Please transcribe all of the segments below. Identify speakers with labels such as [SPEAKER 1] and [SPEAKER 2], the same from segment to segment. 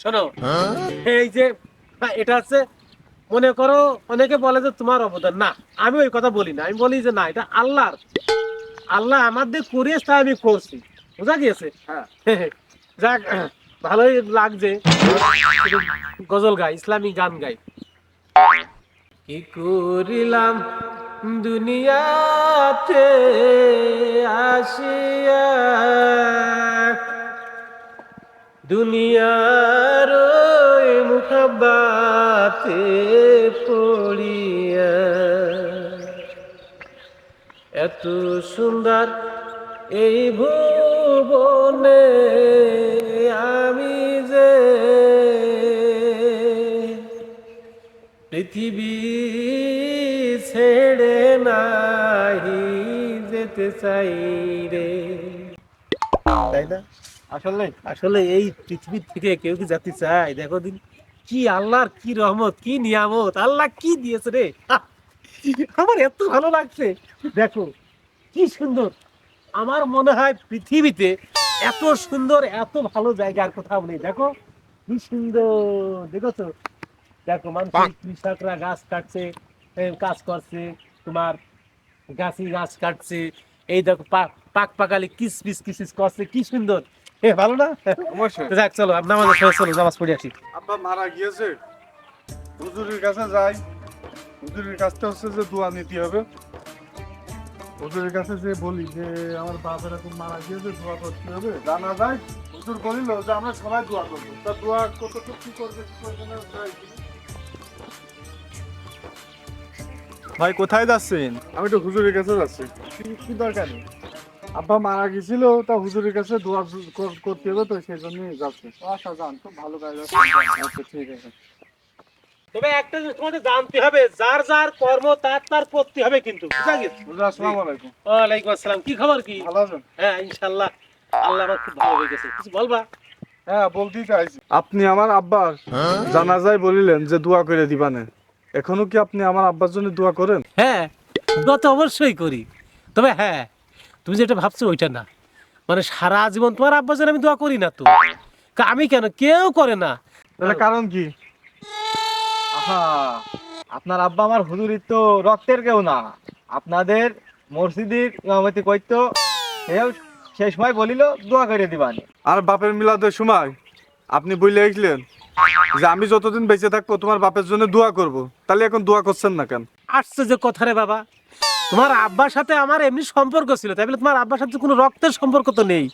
[SPEAKER 1] শোনো এই যে এটা হচ্ছে মনে করো অনেকে বলে যে তোমার অবদান। না আমি ওই কথা বলি না আমি বলি যে না এটা আল্লাহর। আল্লাহ আমাদের করিয়েছে তাই আমি করছি। বোঝা গিয়েছে?
[SPEAKER 2] হ্যাঁ।
[SPEAKER 1] যাক ভালোই লাগছে। গজল গাই ইসলামিক গান গাই। কি করিলাম দুনিয়াতে আসিয়া? দুনিয়ার ওই মুখাবাতে পড়িয়া। এত সুন্দর এই ভুবনে আমি যে পৃথিবী ছেড়ে নাহি যেতে চাই রে। তাই না?
[SPEAKER 2] আসলে
[SPEAKER 1] আসলে এই পৃথিবীর থেকে কেউ কি যেতে চায়? দেখো দিন। কি আল্লাহর কি রহমত, কি নিয়ামত, আল্লাহ কি দিয়েছে রে! আমার এত ভালো লাগছে। দেখো, কি সুন্দর। আমার মনে হয় পৃথিবীতে এত সুন্দর, এত ভালো জায়গার কোথাও নেই। দেখো, কি সুন্দর। দেখেছ? দেখো মানুষ কৃষকরা গাছ কাটছে কাজ করছে, তোমার গাছি গাছ কাটছে। এই দেখো পাক পাকালি কিস পিস কিস করছে, কি সুন্দর। এ ভালো না?
[SPEAKER 2] অবশ্যই।
[SPEAKER 1] যাক চলো পড়ে চলো নামাজ পড়ে আসি।
[SPEAKER 2] আব্বা মারা গিয়েছে। হুজুরের কাছে যাই। হুজুরের কাছটা হচ্ছে যে দোয়া নিতে হবে। হুজুরের কাছে যে বলি যে আমার বাপ এরকম মারা গিয়েছে দোয়া করতে হবে। জানা যায় হুজুর বলিল যে আমরা সবাই দোয়া করব। তা দোয়া কতটুকু কি করবে কি করবে না
[SPEAKER 3] ভাই কোথায় যাচ্ছেন?
[SPEAKER 2] আমি তো হুজুরের কাছে যাচ্ছি। কি দরকার? নেই আব্বা মারা গেছিল তা হুজুরের কাছে দোয়া করতে হবে তো সেই জন্যই যাচ্ছে। আচ্ছা যান খুব ভালো কাজ আছে আচ্ছা ঠিক আছে।
[SPEAKER 1] তবে একটা জিনিস তোমাদের জানতে হবে যার যার কর্ম তার তার করতে হবে কিন্তু বুঝা গেছে?
[SPEAKER 2] আসসালামু আলাইকুম।
[SPEAKER 1] ওয়ালাইকুম আসসালাম কি খবর কি?
[SPEAKER 2] ভালো আছেন?
[SPEAKER 1] হ্যাঁ ইনশাল্লাহ আল্লাহ আমার খুব ভালো হয়ে গেছে। কিছু বলবা?
[SPEAKER 2] হ্যাঁ বলতেই চাইছি। আপনি আমার আব্বার জানাজায় বলিলেন যে দোয়া করে দিবানে। এখনও কি আপনি আমার আব্বার জন্য দোয়া করেন?
[SPEAKER 1] হ্যাঁ দোয়া তো অবশ্যই করি। তবে হ্যাঁ তুমি যেটা ভাবছ ওইটা না। মানে সারা জীবন তোমার জন্য আমি দোয়া করি না তো। আমি কেন? কেউ করে না।
[SPEAKER 2] তাহলে কারণ কি?
[SPEAKER 3] আহা আপনার আব্বা আমার হুজুরির তো রক্তের কেউ না। আপনাদের মসজিদের ইমামতি কইতো সেও সেই সময় বলিল দোয়া করে দিবান।
[SPEAKER 2] আর বাপের মিলাদের সময় আপনি বলে গেছিলেন যে আমি যতদিন বেঁচে থাকব তোমার বাপের জন্য দোয়া করব। তাহলে এখন দোয়া করছেন না কেন?
[SPEAKER 1] আসছে যে কথা রে বাবা। তোমার আব্বার সাথে আমার এমনি সম্পর্ক ছিল তাই বলে তোমার আব্বার সাথে কোনো রক্তের সম্পর্ক তো নেই।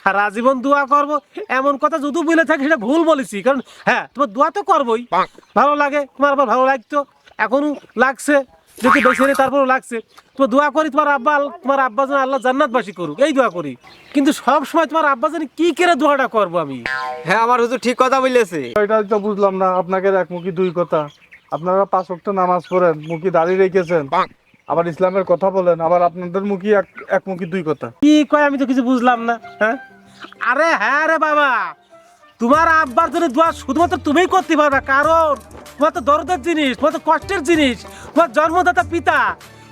[SPEAKER 1] সারা জীবন দোয়া করব এমন কথা যদি বলে থাকি সেটা ভুল বলেছি কারণ হ্যাঁ তোমার দোয়া তো করবোই। ভালো লাগে তোমার আবার ভালো লাগতো এখনও লাগছে যদি বেশি নেই তারপরও লাগছে। তো দোয়া করি তোমার আব্বা তোমার আব্বা যেন আল্লাহ জান্নাতবাসী করুক এই দোয়া করি। কিন্তু সব সময় তোমার আব্বা জানি কি করে দোয়াটা করব আমি।
[SPEAKER 3] হ্যাঁ আমার হুজুর ঠিক কথা বলেছে।
[SPEAKER 2] এটা তো বুঝলাম না আপনাকে এক মুখী দুই কথা। আপনারা পাঁচ ওয়াক্ত নামাজ পড়েন মুখী দাঁড়িয়ে রেখেছেন। আবার ইসলামের কথা বলেন আবার আপনাদের মুখী এক এক মুখী দুই কথা।
[SPEAKER 1] কি কয় আমি তো কিছু বুঝলাম না হ্যাঁ? আরে হ্যাঁ রে বাবা তোমার আব্বার জন্য দোয়া শুধুমাত্র তুমিই করতে পারবে কারণ তোমার তো দরদের জিনিস তোমার তো কষ্টের জিনিস তোমার জন্মদাতা পিতা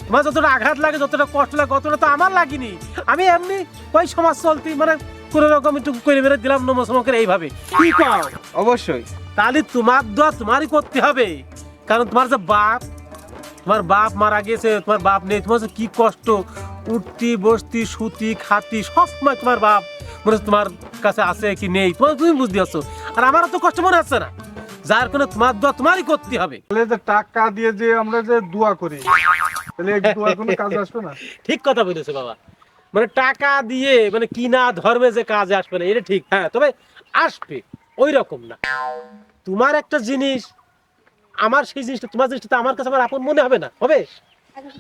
[SPEAKER 1] তোমার যতটা আঘাত লাগে যতটা কষ্ট লাগে ততটা তো আমার লাগেনি। আমি এমনি ওই সমাজ চলতি মানে কোনো রকম একটু করে মেরে দিলাম নমসম করে এইভাবে। কি কর
[SPEAKER 3] অবশ্যই।
[SPEAKER 1] তাহলে তোমার দোয়া তোমারই করতে হবে কারণ তোমার যে বাপ তোমার বাপ মারা গেছে তোমার বাপ নেই তোমার কি কষ্ট? উঠতি বসতি সুতি খাতি সবসময় তোমার বাপ। মনে তোমার কাছে আছে কি নেই? তোমার তুমি বুঝতে পারছ। আর আমারও তো কষ্ট মনে হচ্ছে না। যার কোনো তোমার দোয়া তোমারই করতে হবে।
[SPEAKER 2] যে টাকা দিয়ে যে আমরা যে দোয়া করি তাহলে দোয়া কোনো কাজ আসবে না?
[SPEAKER 1] ঠিক কথা বলেছ বাবা। মানে টাকা দিয়ে মানে কিনা ধর্মে যে কাজে আসবে না এটা ঠিক হ্যাঁ তবে আসবে ওই রকম না। তোমার একটা জিনিস আমার সেই জিনিসটা, তোমার জিনিসটা তো আমার কাছে আমার আপন মনে হবে না, হবে?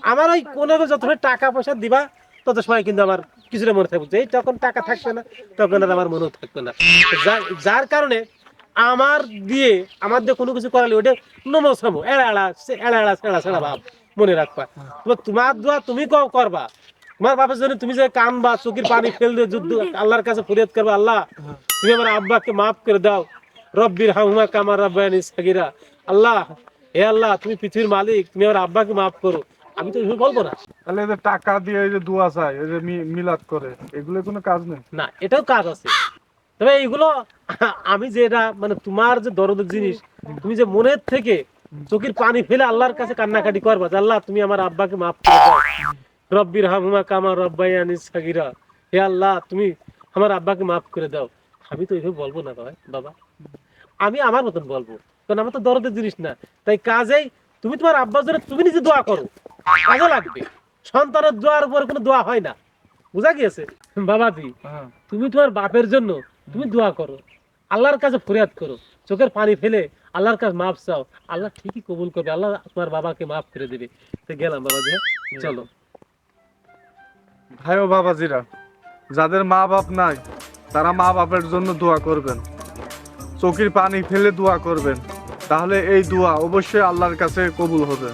[SPEAKER 1] আমার ওই কোনো যত টাকা পয়সা দিবা, তত সময় কিন্তু আমার কিছুটা মনে থাকবে। এই তখন টাকা থাকবে না, তখন আর আমার মনেও থাকবে না। যার- কারণে আমার দিয়ে আমার দিয়ে কোনো কিছু করালে ওটা নমসম এড়া এড়া এড়া এড়া, সেড়া সেড়া ভাব, মনে রাখবা। তোমার দোয়া তুমি করবা। তোমার বাপের জন্য তুমি যে কান বা চোখের পানি ফেল দিয়ে যুদ্ধ, আল্লাহর কাছে ফরিয়াদ করবা, আল্লাহ, তুমি আমার আব্বাকে মাফ করে দাও। রব্বির হাহুমা কামার রাব্বায়ানি সাগিরা। আল্লাহ হে আল্লাহ তুমি পৃথিবীর মালিক তুমি আমার আব্বাকে মাফ করো। আমি তো বলব না।
[SPEAKER 2] তাহলে এই যে টাকা দিয়ে এই যে দোয়া চায় এই যে মিলাদ করে এগুলো কোনো কাজ নেই?
[SPEAKER 1] না এটাও কাজ আছে। তবে এইগুলো আমি যেটা মানে তোমার যে দরদের জিনিস তুমি যে মনের থেকে চোখের পানি ফেলে আল্লাহর কাছে কান্নাকাটি করবা যে আল্লাহ তুমি আমার আব্বাকে মাফ করে দাও। রব্বির হামুমা কামা রব্বাইয়ানি সাগিরা। হে আল্লাহ তুমি আমার আব্বাকে মাফ করে দাও। আমি তো এইভাবে বলব না ভাই বাবা। আমি আমার মতন বলব। কারণ আমার তো দরদের জিনিস না। তাই কাজেই তুমি তোমার আব্বার জন্য তুমি নিজে দোয়া করো। কাজে লাগবে। সন্তানের দোয়ার উপরে কোনো দোয়া হয় না। বুঝা গিয়েছে? বাবাজি
[SPEAKER 2] হ্যাঁ।
[SPEAKER 1] তুমি তোমার বাপের জন্য তুমি দোয়া করো। আল্লাহর কাছে ফরিয়াদ করো। চোখের পানি ফেলে আল্লাহর কাছে মাফ চাও। আল্লাহ ঠিকই কবুল করবে। আল্লাহ তোমার বাবাকে মাফ করে দেবে। তো গেলাম বাবাজি হ্যাঁ? চলো।
[SPEAKER 2] ভাই ও বাবাজিরা যাদের মা বাপ নাই তারা মা বাপের জন্য দোয়া করবেন। চোখের পানি ফেলে দোয়া করবেন। তাহলে এই দোয়া অবশ্যই আল্লাহর কাছে কবুল হবে।